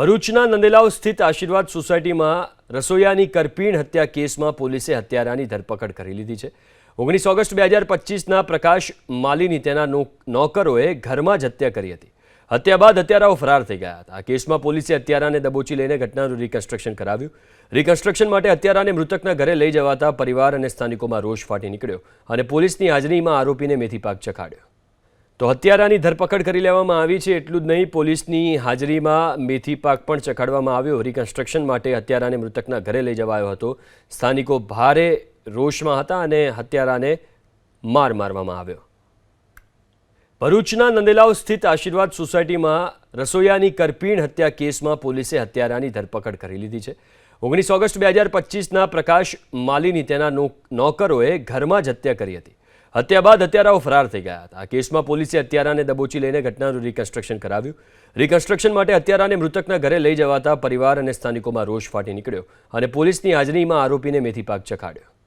ભરૂચના નંદેલાવ સ્થિત આશીર્વાદ સોસાયટીમાં રસોઈયાની કરપીણ હત્યા કેસમાં પોલીસે હત્યારાની ધરપકડ કરી લીધી છે. ઓગણીસ ઓગસ્ટ બે હજાર પચીસના પ્રકાશ માલીની તેના નોકરોએ ઘરમાં જ હત્યા કરી હતી. હત્યા બાદ હત્યારાઓ ફરાર થઈ ગયા હતા. આ કેસમાં પોલીસે હત્યારાને દબોચી લઈને ઘટનાનું રિકન્સ્ટ્રક્શન કરાવ્યું. રિકન્સ્ટ્રક્શન માટે હત્યારાને મૃતકના ઘરે લઈ જવાતા પરિવાર અને સ્થાનિકોમાં રોષ ફાટી નીકળ્યો અને પોલીસની હાજરીમાં આરોપીને મેથી પાક ચખાડ્યો. તો હત્યારાની ધરપકડ કરી લેવામાં આવી છે એટલું જ નહીં, પોલીસની હાજરીમાં મેથી પાક પણ ચખાડવામાં આવ્યો. રિકન્સ્ટ્રક્શન માટે હત્યારાને મૃતકના ઘરે લઈ જવાયો હતો. સ્થાનિકો ભારે રોષમાં હતા અને હત્યારાને માર મારવામાં આવ્યો. ભરૂચના નંદેલાવ સ્થિત આશીર્વાદ સોસાયટીમાં રસોઈયાની કરપીણ હત્યા કેસમાં પોલીસે હત્યારાની ધરપકડ કરી લીધી છે. ઓગણીસ ઓગસ્ટ બે હજાર પચીસના પ્રકાશ માલીની તેના નોકરોએ ઘરમાં જ હત્યા કરી હતી. હત્યા બાદ હત્યારાઓ ફરાર થઈ ગયા હતા. આ કેસમાં પોલીસે હત્યારાને દબોચી લઈને ઘટનાનું રિકન્સ્ટ્રક્શન કરાવ્યું. રિકન્સ્ટ્રક્શન માટે હત્યારાને મૃતકના ઘરે લઈ જવાતા પરિવાર અને સ્થાનિકોમાં રોષ ફાટી નીકળ્યો અને પોલીસની હાજરીમાં આરોપીને મેથી પાક ચખાડ્યો.